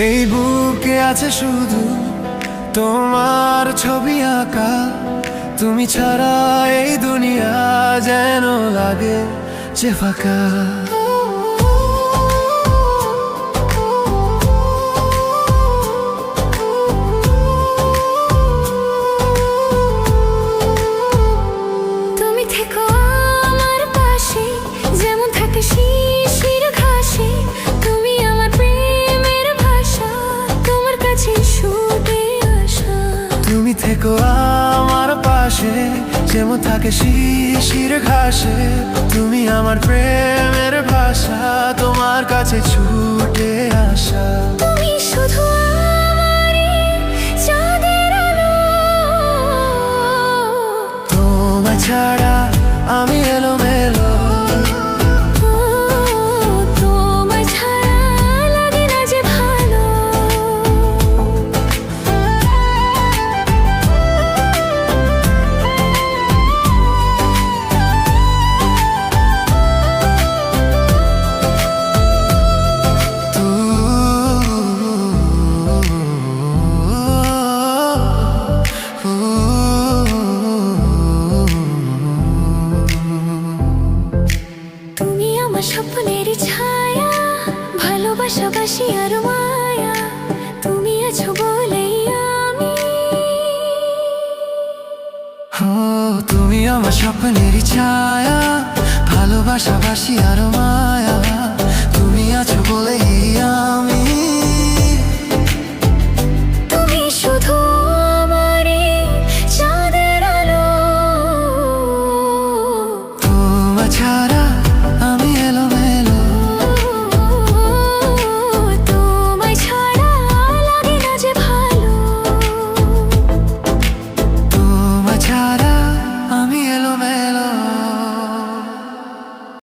এই বুকে আছে শুধু তোমার ছবি আঁকা। তুমি ছাড়া এই দুনিয়া যেন লাগে যে ফাঁকা। থেকো আমার পাশে যেমন থাকে শিশির ঘাসে। তুমি আমার প্রেমের ভাষা তোমার কাছে ছুটে আসা। তুমি শুধু আমারই চাঁদের আলো। তোমায় ছাড়া স্বপ্নের ছায়া ভালোবাসাবাসি আর মায়া, তুমি আছো বলেই আমি। ও, তুমি আমার স্বপ্নের ছায়া ভালোবাসাবাসি আর মা